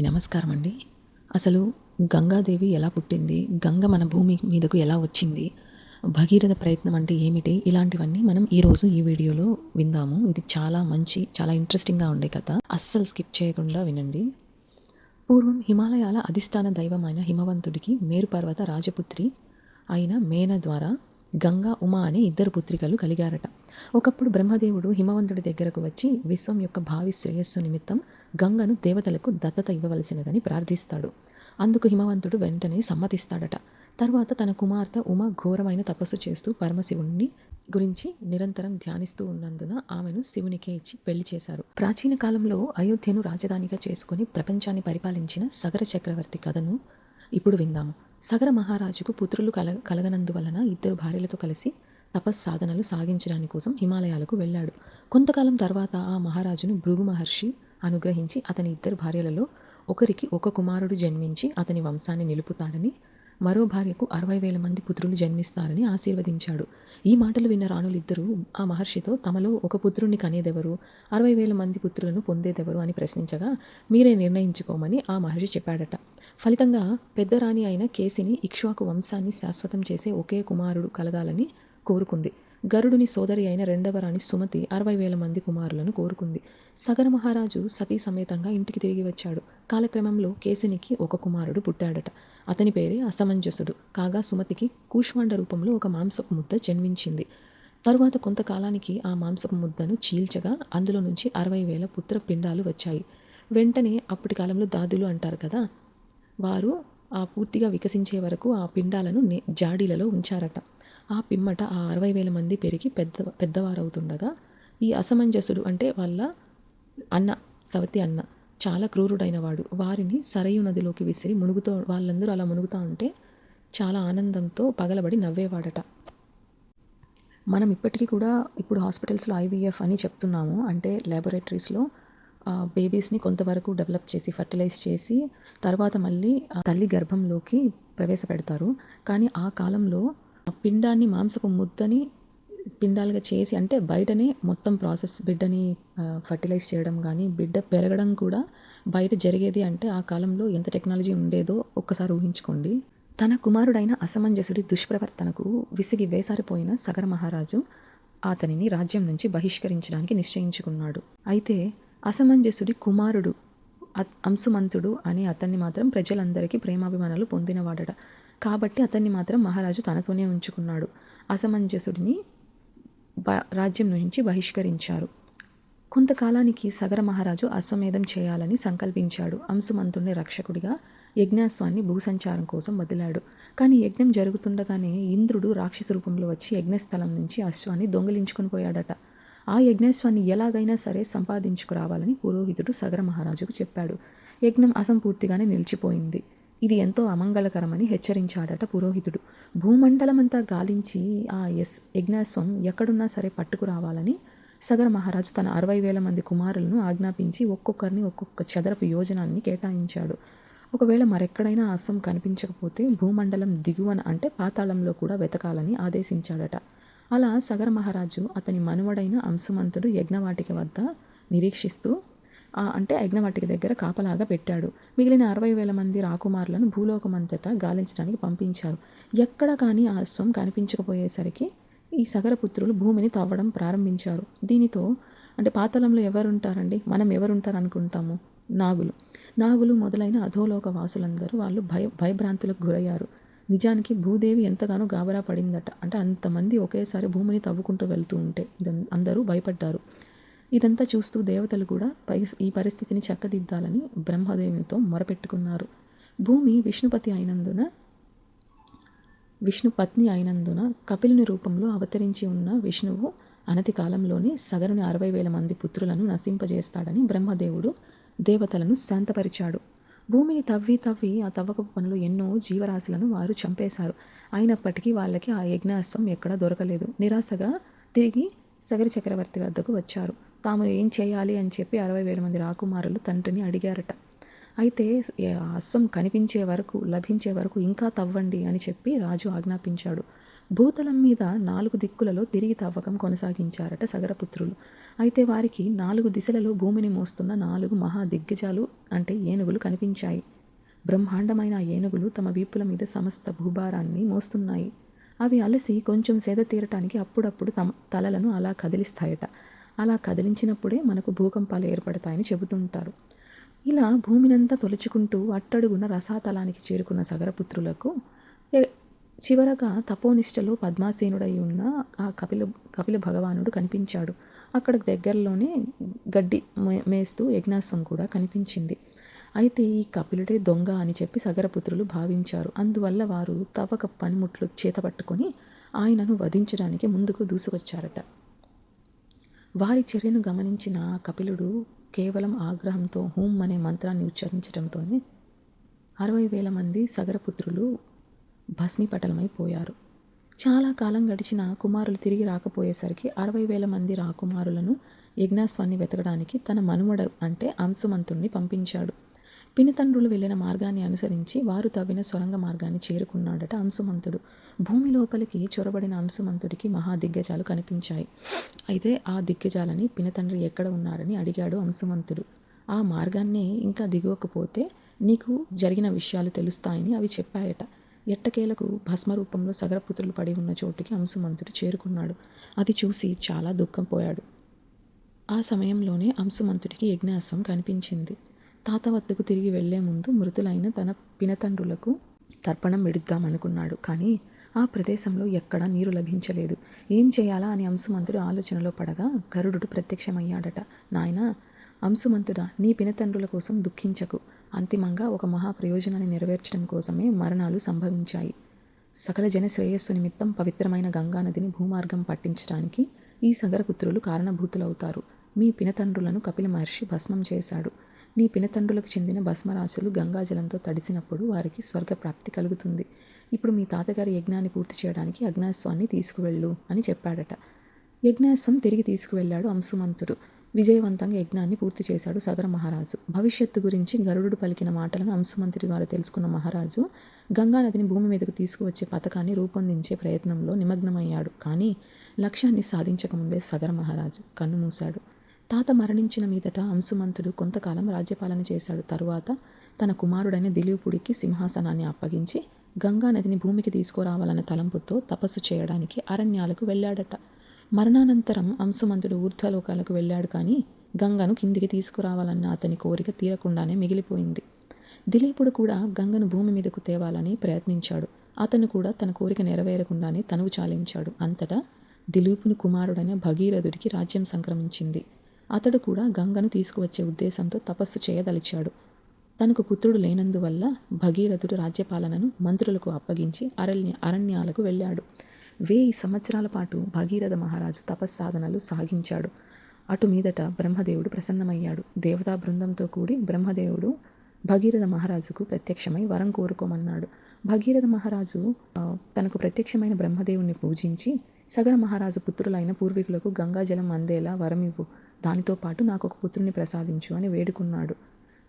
ఈ నమస్కారం అండి. అసలు గంగాదేవి ఎలా పుట్టింది? గంగ మన భూమి మీదకు ఎలా వచ్చింది? భగీరథ ప్రయత్నం అంటే ఏమిటి? ఇలాంటివన్నీ మనం ఈరోజు ఈ వీడియోలో విందాము. ఇది చాలా మంచి చాలా ఇంట్రెస్టింగ్గా ఉండే కథ. అస్సలు స్కిప్ చేయకుండా వినండి. పూర్వం హిమాలయాల అధిష్టాన దైవమైన హిమవంతుడికి మేరుపర్వత రాజపుత్రి అయిన మేన ద్వారా గంగా ఉమా అనే ఇద్దరు పుత్రికలు కలిగారట. ఒకప్పుడు బ్రహ్మదేవుడు హిమవంతుడి దగ్గరకు వచ్చి విశ్వం యొక్క భావి శ్రేయస్సు నిమిత్తం గంగను దేవతలకు దత్తత ఇవ్వవలసినదని ప్రార్థిస్తాడు. అందుకు హిమవంతుడు వెంటనే సమ్మతిస్తాడట. తర్వాత తన కుమార్తె ఉమ ఘోరమైన తపస్సు చేస్తూ పరమశివుణ్ణి గురించి నిరంతరం ధ్యానిస్తూ ఉన్నందున ఆమెను శివునికే ఇచ్చి పెళ్ళి చేశారు. ప్రాచీన కాలంలో అయోధ్యను రాజధానిగా చేసుకుని ప్రపంచాన్ని పరిపాలించిన సగర చక్రవర్తి కథను ఇప్పుడు విందాము. సగర మహారాజుకు పుత్రులు కల కలగనందువలన ఇద్దరు భార్యలతో కలిసి తపస్సాధనలు సాగించడాని కోసం హిమాలయాలకు వెళ్ళాడు. కొంతకాలం తర్వాత ఆ మహారాజును భృగు మహర్షి అనుగ్రహించి అతని ఇద్దరు భార్యలలో ఒకరికి ఒక కుమారుడు జన్మించి అతని వంశాన్ని నిలుపుతాడని మరో భార్యకు అరవై వేల మంది పుత్రులు జన్మిస్తారని ఆశీర్వదించాడు. ఈ మాటలు విన్న రాణులిద్దరూ ఆ మహర్షితో తమలో ఒక పుత్రుణ్ణి కనేదెవరు? అరవై వేల మంది పుత్రులను పొందేదెవరు? అని ప్రశ్నించగా మీరే నిర్ణయించుకోమని ఆ మహర్షి చెప్పాడట. ఫలితంగా పెద్ద రాణి అయిన కేసిని ఇక్ష్వాకు వంశాన్ని శాశ్వతం చేసే ఒకే కుమారుడు కలగాలని కోరుకుంది. గరుడుని సోదరి అయిన రెండవ రాణి సుమతి అరవై వేల మంది కుమారులను కోరుకుంది. సగర మహారాజు సతీ సమేతంగా ఇంటికి తిరిగి వచ్చాడు. కాలక్రమంలో కేసినికి ఒక కుమారుడు పుట్టాడట. అతని పేరే అసమంజసుడు. కాగా సుమతికి కూష్మాండ రూపంలో ఒక మాంసపు ముద్ద జన్మించింది. తరువాత కొంతకాలానికి ఆ మాంసపు ముద్దను చీల్చగా అందులో నుంచి అరవై వేల పుత్ర పిండాలు వచ్చాయి. వెంటనే అప్పటి కాలంలో దాదులు అంటారు కదా వారు ఆ పూర్తిగా వికసించే వరకు ఆ పిండాలను జాడీలలో ఉంచారట. ఆ పిమ్మట ఆ అరవై వేల మంది పెరిగి పెద్ద పెద్దవారవుతుండగా ఈ అసమంజసుడు అంటే వాళ్ళ అన్న సవతి అన్న చాలా క్రూరుడైన వాడు వారిని సరయు నదిలోకి విసిరి మునుగుతూ వాళ్ళందరూ అలా మునుగుతూ ఉంటే చాలా ఆనందంతో పగలబడి నవ్వేవాడట. మనం ఇప్పటికీ కూడా ఇప్పుడు హాస్పిటల్స్లో ఐవీఎఫ్ అని చెప్తున్నాము. అంటే ల్యాబొరేటరీస్లో బేబీస్ని కొంతవరకు డెవలప్ చేసి ఫర్టిలైజ్ చేసి తర్వాత మళ్ళీ తల్లి గర్భంలోకి ప్రవేశపెడతారు. కానీ ఆ కాలంలో పిండాన్ని మాంసపు ముద్దని పిండాలుగా చేసి అంటే బయటనే మొత్తం ప్రాసెస్ బిడ్డని ఫర్టిలైజ్ చేయడం కానీ బిడ్డ పెరగడం కూడా బయట జరిగేది అంటే ఆ కాలంలో ఎంత టెక్నాలజీ ఉండేదో ఒక్కసారి ఊహించుకోండి. తన కుమారుడైన అసమంజసుడి దుష్ప్రవర్తనకు విసిగి వేసారిపోయిన సగర మహారాజు అతనిని రాజ్యం నుంచి బహిష్కరించడానికి నిశ్చయించుకున్నాడు. అయితే అసమంజసుడి కుమారుడు అంశుమంతుడు అని అతన్ని మాత్రం ప్రజలందరికీ ప్రేమాభిమానాలు పొందినవాడట. కాబట్టి అతన్ని మాత్రం మహారాజు తనతోనే ఉంచుకున్నాడు. అసమంజసుడిని బ రాజ్యం నుంచి బహిష్కరించారు. కొంతకాలానికి సగర మహారాజు అశ్వమేధం చేయాలని సంకల్పించాడు. అంశుమంతుణ్ణి రక్షకుడిగా యజ్ఞాస్వాన్ని భూసంచారం కోసం వదిలాడు. కానీ యజ్ఞం జరుగుతుండగానే ఇంద్రుడు రాక్షస రూపంలో వచ్చి యజ్ఞస్థలం నుంచి అశ్వాన్ని దొంగిలించుకుని పోయాడట. ఆ యజ్ఞాస్వాన్ని ఎలాగైనా సరే సంపాదించుకురావాలని పురోహితుడు సగర మహారాజుకు చెప్పాడు. యజ్ఞం అసంపూర్తిగానే నిలిచిపోయింది. ఇది ఎంతో అమంగళకరమని హెచ్చరించాడట పురోహితుడు. భూమండలమంతా గాలించి ఆ యస్ యజ్ఞాస్వం ఎక్కడున్నా సరే పట్టుకురావాలని సగర మహారాజు తన అరవై వేల మంది కుమారులను ఆజ్ఞాపించి ఒక్కొక్కరిని ఒక్కొక్క చదరపు యోజనాన్ని కేటాయించాడు. ఒకవేళ మరెక్కడైనా ఆ అశ్వం కనిపించకపోతే భూమండలం దిగువన అంటే పాతాళంలో కూడా వెతకాలని ఆదేశించాడట. అలా సగర మహారాజు అతని మనువడైన అంశమంతుడు యజ్ఞవాటిక వద్ద నిరీక్షిస్తూ అంటే యజ్ఞవాటిక దగ్గర కాపలాగా పెట్టాడు. మిగిలిన అరవై వేల మంది రాకుమారులను భూలోకమంతటా గాలించడానికి పంపించారు. ఎక్కడ కానీ ఆ అశ్వం కనిపించకపోయేసరికి ఈ సగరపుత్రులు భూమిని తవ్వడం ప్రారంభించారు. దీనితో అంటే పాతలంలో ఎవరుంటారండి? మనం ఎవరుంటారు అనుకుంటాము నాగులు. నాగులు మొదలైన అధోలోక వాసులందరూ వాళ్ళు భయ భయభ్రాంతులకు గురయ్యారు. నిజానికి భూదేవి ఎంతగానో గాబరా పడిందట. అంటే అంతమంది ఒకేసారి భూమిని తవ్వుకుంటూ వెళ్తూ ఉంటే అందరూ భయపడ్డారు. ఇదంతా చూస్తూ దేవతలు కూడా పై ఈ పరిస్థితిని చక్కదిద్దాలని బ్రహ్మదేవునితో మొరపెట్టుకున్నారు. భూమి విష్ణుపతి అయినందున విష్ణు పత్ని అయినందున కపిలుని రూపంలో అవతరించి ఉన్న విష్ణువు అనతి కాలంలోనే సగరుని అరవై వేల మంది పుత్రులను నశింపజేస్తాడని బ్రహ్మదేవుడు దేవతలను శాంతపరిచాడు. భూమిని తవ్వి తవ్వి ఆ తవ్వకపు పనులు ఎన్నో జీవరాశులను వారు చంపేశారు. అయినప్పటికీ వాళ్ళకి ఆ యజ్ఞాస్త్రం ఎక్కడా దొరకలేదు. నిరాశగా తిరిగి సగరి చక్రవర్తి వద్దకు వచ్చారు. తాము ఏం చేయాలి అని చెప్పి అరవై వేల మంది రాకుమారులు తండ్రిని అడిగారట. అయితే అశ్వం కనిపించే వరకు లభించే వరకు ఇంకా తవ్వండి అని చెప్పి రాజు ఆజ్ఞాపించాడు. భూతలం మీద నాలుగు దిక్కులలో తిరిగి తవ్వకం కొనసాగించారట సగరపుత్రులు. అయితే వారికి నాలుగు దిశలలో భూమిని మోస్తున్న నాలుగు మహా దిగ్గజాలు అంటే ఏనుగులు కనిపించాయి. బ్రహ్మాండమైన ఏనుగులు తమ వీపుల మీద సమస్త భూభారాన్ని మోస్తున్నాయి. అవి అలసి కొంచెం సేద తీరటానికి అప్పుడప్పుడు తమ తలలను అలా కదిలిస్తాయట. అలా కదిలించినప్పుడే మనకు భూకంపాలు ఏర్పడతాయని చెబుతుంటారు. ఇలా భూమినంతా తొలుచుకుంటూ అట్టడుగున రసాతలానికి చేరుకున్న సగరపుత్రులకు చివరగా తపోనిష్టలో పద్మాసేనుడై ఉన్న ఆ కపిల కపిల భగవానుడు కనిపించాడు. అక్కడ దగ్గరలోనే గడ్డి మే- మేస్తూ యజ్ఞాశ్వం కూడా కనిపించింది. అయితే ఈ కపిలుడే దొంగ అని చెప్పి సగరపుత్రులు భావించారు. అందువల్ల వారు తవ్వక పనిముట్లు చేతపట్టుకొని ఆయనను వధించడానికి ముందుకు దూసుకొచ్చారట. వారి చర్యను గమనించిన కపిలుడు కేవలం ఆగ్రహంతో హూం అనే మంత్రాన్ని ఉచ్చరించడంతోనే అరవై వేల మంది సగరపుత్రులు భస్మీపటలమైపోయారు చాలా కాలం గడిచిన కుమారులు తిరిగి రాకపోయేసరికి అరవై వేల మంది రాకుమారులను యజ్ఞాస్వాన్ని వెతకడానికి తన మనుమడ అంటే అంశుమంతుణ్ణి పంపించాడు. పినితండ్రులు వెళ్ళిన మార్గాన్ని అనుసరించి వారు తవ్విన సొరంగ మార్గాన్ని చేరుకున్నాడట అంశుమంతుడు. భూమి లోపలికి చొరబడిన అంశుమంతుడికి మహా దిగ్గజాలు కనిపించాయి. అయితే ఆ దిగ్గజాలని పినతండ్రి ఎక్కడ ఉన్నారని అడిగాడు అంశుమంతుడు. ఆ మార్గాన్నే ఇంకా దిగవకపోతే నీకు జరిగిన విషయాలు తెలుస్తాయని అవి చెప్పాయట. ఎట్టకేలకు భస్మ రూపంలో సగరపుత్రులు పడి ఉన్న చోటుకి అంశుమంతుడు చేరుకున్నాడు. అది చూసి చాలా దుఃఖం పోయాడు. ఆ సమయంలోనే అంశుమంతుడికి యజ్ఞాసం కనిపించింది. తాత వద్దకు తిరిగి వెళ్ళే ముందు మృతులైన తన పినతండ్రులకు తర్పణం విడుద్దామనుకున్నాడు. కానీ ఆ ప్రదేశంలో ఎక్కడా నీరు లభించలేదు. ఏం చేయాలా అని అంశుమంతుడు ఆలోచనలో పడగా గరుడు ప్రత్యక్షమయ్యాడట. నాయనా అంశుమంతుడా నీ పినతండ్రుల కోసం దుఃఖించకు. అంతిమంగా ఒక మహా ప్రయోజనాన్ని నెరవేర్చడం కోసమే మరణాలు సంభవించాయి. సకల జన శ్రేయస్సు నిమిత్తం పవిత్రమైన గంగానదిని భూమార్గం పట్టించడానికి ఈ సగరపుత్రులు కారణభూతులవుతారు. మీ పినతండ్రులను కపిల మహర్షి భస్మం చేశాడు. నీ పినతండ్రులకు చెందిన భస్మరాశులు గంగాజలంతో తడిసినప్పుడు వారికి స్వర్గప్రాప్తి కలుగుతుంది. ఇప్పుడు మీ తాతగారి యజ్ఞాన్ని పూర్తి చేయడానికి అగ్నాస్వాన్ని తీసుకువెళ్ళు అని చెప్పాడట. యజ్ఞాశ్వం తిరిగి తీసుకువెళ్ళాడు అంశుమంతుడు. విజయవంతంగా యజ్ఞాన్ని పూర్తి చేశాడు సగర మహారాజు. భవిష్యత్తు గురించి గరుడు పలికిన మాటలను అంశుమంతుడి ద్వారా తెలుసుకున్న మహారాజు గంగానదిని భూమి మీదకు తీసుకువచ్చే పథకాన్ని రూపొందించే ప్రయత్నంలో నిమగ్నమయ్యాడు. కానీ లక్ష్యాన్ని సాధించకముందే సగర మహారాజు కన్నుమూశాడు తాత మరణించిన మీదట అంశుమంతుడు కొంతకాలం రాజ్యపాలన చేశాడు. తరువాత తన కుమారుడైన దిలీపుడికి సింహాసనాన్ని అప్పగించి గంగా నదిని భూమికి తీసుకురావాలన్న తలంపుతో తపస్సు చేయడానికి అరణ్యాలకు వెళ్ళాడట. మరణానంతరం అంశుమంతుడు ఊర్ధ్వలోకాలకు వెళ్ళాడు కానీ గంగను కిందికి తీసుకురావాలన్న అతని కోరిక తీరకుండానే మిగిలిపోయింది. దిలీపుడు కూడా గంగను భూమి మీదకు తేవాలని ప్రయత్నించాడు. అతను కూడా తన కోరిక నెరవేరకుండానే తనువు చాలించాడు. అంతటా దిలీపుని కుమారుడైన భగీరథుడికి రాజ్యం సంక్రమించింది. అతడు కూడా గంగను తీసుకువచ్చే ఉద్దేశంతో తపస్సు చేయదలిచాడు. తనకు పుత్రుడు లేనందువల్ల భగీరథుడు రాజ్యపాలనను మంత్రులకు అప్పగించి అరణ్య అరణ్యాలకు వెళ్ళాడు. వేయి సంవత్సరాల పాటు భగీరథ మహారాజు తపస్సాధనలు సాగించాడు. అటు మీదట బ్రహ్మదేవుడు ప్రసన్నమయ్యాడు. దేవతా బృందంతో కూడి బ్రహ్మదేవుడు భగీరథ మహారాజుకు ప్రత్యక్షమై వరం కోరుకోమన్నాడు. భగీరథ మహారాజు తనకు ప్రత్యక్షమైన బ్రహ్మదేవుణ్ణి పూజించి సగర మహారాజు పుత్రులైన పూర్వీకులకు గంగాజలం అందేలా వరమివ్వు. దానితో పాటు నాకు ఒక పుత్రుని ప్రసాదించు అని వేడుకున్నాడు.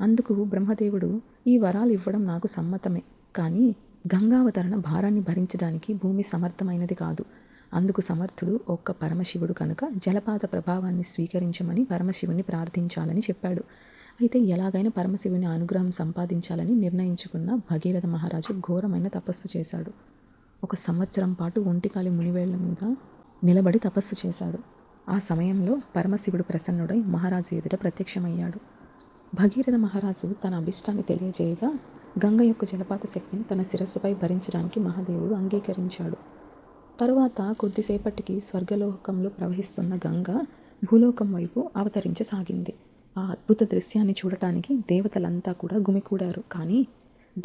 అందుకు బ్రహ్మదేవుడు ఈ వరాలు ఇవ్వడం నాకు సమ్మతమే. కానీ గంగావతరణ భారాన్ని భరించడానికి భూమి సమర్థమైనది కాదు. అందుకు సమర్థుడు ఒక్క పరమశివుడు కనుక జలపాత ప్రభావాన్ని స్వీకరించమని పరమశివుని ప్రార్థించాలని చెప్పాడు. అయితే ఎలాగైనా పరమశివుని అనుగ్రహం సంపాదించాలని నిర్ణయించుకున్న భగీరథ మహారాజు ఘోరమైన తపస్సు చేశాడు. ఒక సంవత్సరం పాటు ఒంటికాలి మునివేళ్ళ మీద నిలబడి తపస్సు చేశాడు. ఆ సమయంలో పరమశివుడు ప్రసన్నుడై మహారాజు ఎదుట ప్రత్యక్షమయ్యాడు. భగీరథ మహారాజు తన అభిష్టాన్ని తెలియజేయగా గంగ యొక్క జలపాత శక్తిని తన శిరస్సుపై భరించడానికి మహాదేవుడు అంగీకరించాడు. తరువాత కొద్దిసేపటికి స్వర్గలోకంలో ప్రవహిస్తున్న గంగ భూలోకం వైపు అవతరించసాగింది. ఆ అద్భుత దృశ్యాన్ని చూడటానికి దేవతలంతా కూడా గుమికూడారు. కానీ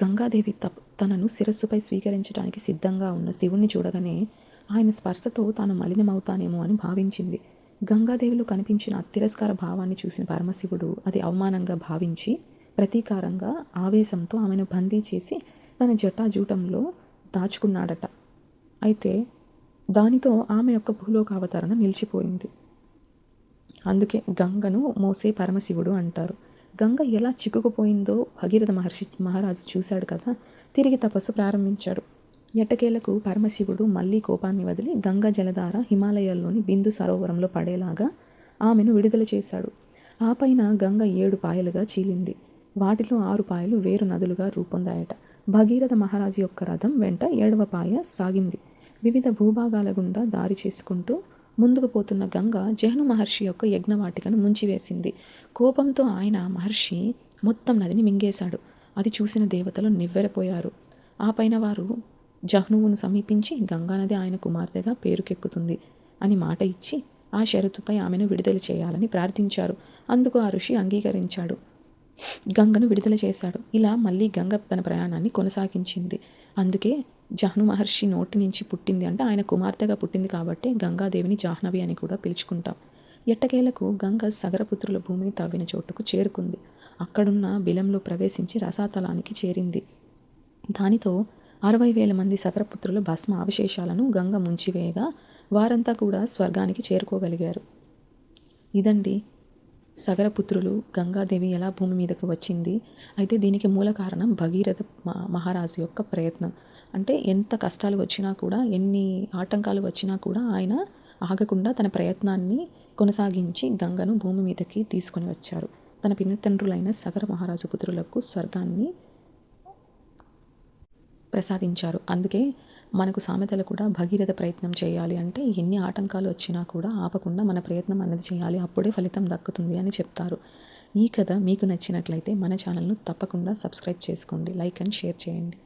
గంగాదేవి తప్ తనను శిరస్సుపై స్వీకరించడానికి సిద్ధంగా ఉన్న శివుణ్ణి చూడగానే ఆయన స్పర్శతో తాను మలినమవుతానేమో అని భావించింది. గంగాదేవిలో కనిపించిన తిరస్కార భావాన్ని చూసిన పరమశివుడు అది అవమానంగా భావించి ప్రతీకారంగా ఆవేశంతో ఆమెను బందీ చేసి తన జటాజూటంలో దాచుకున్నాడట. అయితే దానితో ఆమె యొక్క భూలోక అవతరణ నిలిచిపోయింది. అందుకే గంగను మోసే పరమశివుడు అంటారు. గంగ ఎలా చిక్కుకుపోయిందో భగీరథ మహర్షి మహారాజు చూశాడు కదా తిరిగి తపస్సు ప్రారంభించాడు. ఎట్టకేలకు పరమశివుడు మళ్ళీ కోపాన్ని వదిలి గంగా జలధార హిమాలయాల్లోని బిందు సరోవరంలో పడేలాగా ఆమెను విడుదల చేశాడు. ఆ పైన గంగ ఏడు పాయలుగా చీలింది. వాటిలో ఆరు పాయలు వేరు నదులుగా రూపొందాయట. భగీరథ మహారాజు యొక్క రథం వెంట ఏడవ పాయ సాగింది. వివిధ భూభాగాల గుండా దారి చేసుకుంటూ ముందుకు పోతున్న గంగ జహ్ను మహర్షి యొక్క యజ్ఞవాటికను ముంచివేసింది. కోపంతో ఆయన మహర్షి మొత్తం నదిని మింగేశాడు. అది చూసిన దేవతలు నివ్వెరపోయారు. ఆ పైన వారు జహ్నువును సమీపించి గంగానది ఆయన కుమార్తెగా పేరుకెక్కుతుంది అని మాట ఇచ్చి ఆ షరతుపై ఆమెను విడుదల చేయాలని ప్రార్థించారు. అందుకు ఆ ఋషి అంగీకరించాడు. గంగను విడుదల చేశాడు. ఇలా మళ్ళీ గంగ తన ప్రయాణాన్ని కొనసాగించింది. అందుకే జహ్ను మహర్షి నోటి నుంచి పుట్టింది అంటే ఆయన కుమార్తెగా పుట్టింది కాబట్టి గంగాదేవిని జాహ్నవి అని కూడా పిలుచుకుంటాం. ఎట్టకేలకు గంగ సగరపుత్రుల భూమిని తవ్విన చోటుకు చేరుకుంది. అక్కడున్న బిలంలో ప్రవేశించి రసాతలానికి చేరింది. దానితో అరవై వేల మంది సగరపుత్రుల భస్మ అవశేషాలను గంగ ముంచివేయగా వారంతా కూడా స్వర్గానికి చేరుకోగలిగారు. ఇదండి సగరపుత్రులు గంగాదేవి ఎలా భూమి మీదకు వచ్చింది? అయితే దీనికి మూల కారణం భగీరథ మహారాజు యొక్క ప్రయత్నం. అంటే ఎంత కష్టాలు వచ్చినా కూడా ఎన్ని ఆటంకాలు వచ్చినా కూడా ఆయన ఆగకుండా తన ప్రయత్నాన్ని కొనసాగించి గంగను భూమి మీదకి తీసుకొని వచ్చారు. తన పినతండ్రులైన సగర మహారాజు పుత్రులకు స్వర్గాన్ని ప్రసాదించారు. అందుకే మనకు సామెతలు కూడా భగీరథ ప్రయత్నం చేయాలి అంటే ఎన్ని ఆటంకాలు వచ్చినా కూడా ఆపకుండా మన ప్రయత్నం అన్నది చేయాలి. అప్పుడే ఫలితం దక్కుతుంది అని చెప్తారు. ఈ కథ మీకు నచ్చినట్లయితే మన ఛానల్ను తప్పకుండా సబ్స్క్రైబ్ చేసుకోండి. లైక్ అండ్ షేర్ చేయండి.